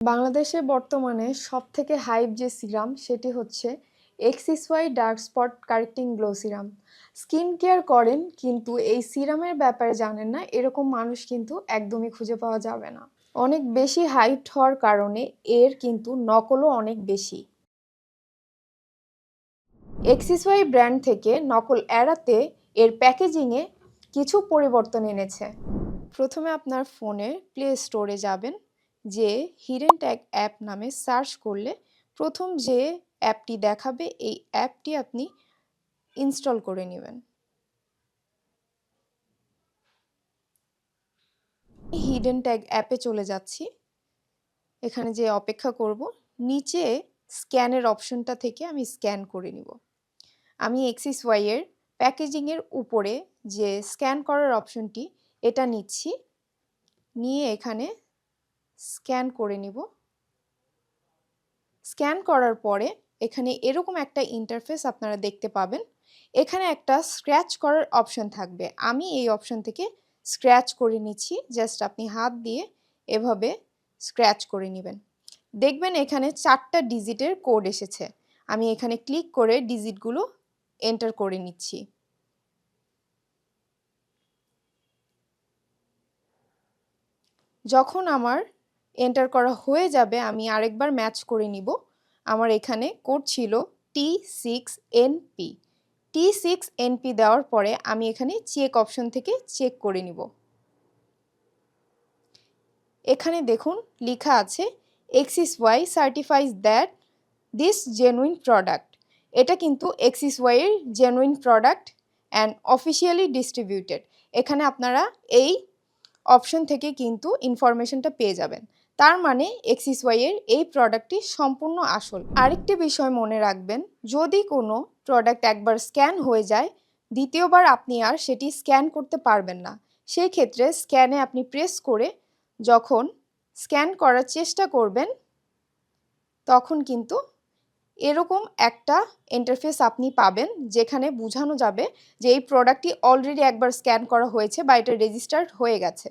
বাংলাদেশে বর্তমানে সব থেকে হাইপ যে সিরাম, সেটি হচ্ছে Axis Y dark spot correcting glow serum skin care করেন, কিন্তু এই সিরামের ব্যাপারে জানেন না, এরকম মানুষ কিন্তু একদমই খুঁজে পাওয়া যাবে না। অনেক বেশি হাইট হওয়ার কারণে এর কিন্তু নকলও অনেক বেশি। এক্সিস ওয়াই ব্র্যান্ড থেকে নকল এড়াতে এর প্যাকেজিংয়ে কিছু পরিবর্তন এনেছে। প্রথমে আপনার ফোনে প্লে স্টোরে যাবেন। যে হিডেন ট্যাগ অ্যাপ নামে সার্চ করলে প্রথম যে অ্যাপটি দেখাবে, এই অ্যাপটি আপনি ইনস্টল করে নেবেন। হিডেন ট্যাগ অ্যাপে চলে যাচ্ছি। এখানে যে অপেক্ষা করব, নিচে স্ক্যানের অপশনটা থেকে আমি স্ক্যান করে নিব। আমি এক্সিস ওয়াইয়ের প্যাকেজিংয়ের উপরে যে স্ক্যান করার অপশনটি এটা নিচ্ছি। নিয়ে এখানে স্ক্যান করে নিব। স্ক্যান করার পরে এখানে এরকম একটা ইন্টারফেস আপনারা দেখতে পাবেন। এখানে একটা স্ক্র্যাচ করার অপশন থাকবে। আমি এই অপশন থেকে স্ক্র্যাচ করে নিচ্ছি। জাস্ট আপনি হাত দিয়ে এভাবে স্ক্র্যাচ করে নেবেন। দেখবেন এখানে চারটা ডিজিটের কোড এসেছে। আমি এখানে ক্লিক করে ডিজিটগুলো এন্টার করে নিচ্ছি। যখন আমার এন্টার করা হয়ে যাবে, আমি আরেকবার ম্যাচ করে নিব। আমার এখানে কোড ছিল T six N P T six N P দেওয়ার পরে আমি এখানে চেক অপশন থেকে চেক করে নিব। এখানে দেখুন, লেখা আছে Axis Y certifies that this genuine product এটা কিন্তু এক্সিস ওয়াইয়ের genuine product and officially distributed এখানে আপনারা এই অপশন থেকে কিন্তু ইনফরমেশনটা পেয়ে যাবেন। তার মানে এক্সিস ওয়াইয়ের এই প্রোডাক্টটি সম্পূর্ণ আসল। আরেকটি বিষয় মনে রাখবেন, যদি কোনো প্রোডাক্ট একবার স্ক্যান হয়ে যায়, দ্বিতীয়বার আপনি আর সেটি স্ক্যান করতে পারবেন না। সেই ক্ষেত্রে স্ক্যানে আপনি প্রেস করে যখন স্ক্যান করার চেষ্টা করবেন, তখন কিন্তু এরকম একটা ইন্টারফেস আপনি পাবেন, যেখানে বোঝানো যাবে যে এই প্রোডাক্টটি অলরেডি একবার স্ক্যান করা হয়েছে বা এটা রেজিস্টার্ড হয়ে গেছে।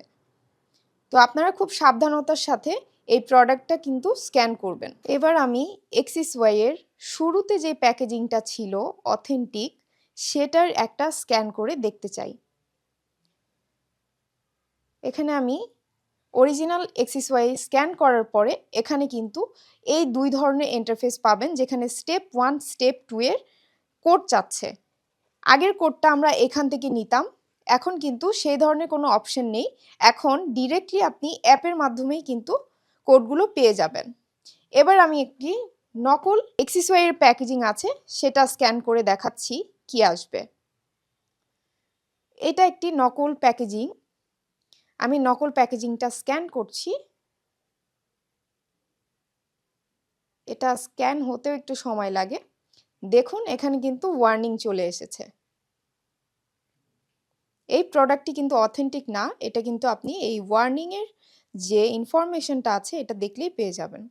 তো আপনারা খুব সাবধানতার সাথে এই প্রোডাক্টটা কিন্তু স্ক্যান করবেন। এবার আমি এক্সিস ওয়াইয়ের শুরুতে যে প্যাকেজিংটা ছিল অথেন্টিক সেটার একটা স্ক্যান করে দেখতে চাই। এখানে আমি অরিজিনাল এক্সিস ওয়াই স্ক্যান করার পরে এখানে কিন্তু এই দুই ধরনের ইন্টারফেস পাবেন, যেখানে স্টেপ ওয়ান স্টেপ টু এর কোড চাচ্ছে। আগের কোডটা আমরা এখান থেকে নিতাম এখন কিন্তু সেই ধরনের কোনো অপশন নেই। এখন ডিরেক্টলি আপনি অ্যাপের মাধ্যমেই কিন্তু কোডগুলো পেয়ে যাবেন। এবার আমি একটি নকল এক্সিসওয়াইয়ের প্যাকেজিং আছে, সেটা স্ক্যান করে দেখাচ্ছি কি আসবে। এটা একটি নকল প্যাকেজিং আমি নকল প্যাকেজিংটা স্ক্যান করছি। এটা স্ক্যান হতেও একটু সময় লাগে। দেখুন, এখানে কিন্তু ওয়ার্নিং চলে এসেছে। এই প্রোডাক্টটি কিন্তু অথেন্টিক না, এটা কিন্তু আপনি এই ওয়ার্নিংয়ের যে ইনফরমেশনটা আছে, এটা দেখলেই পেয়ে যাবেন।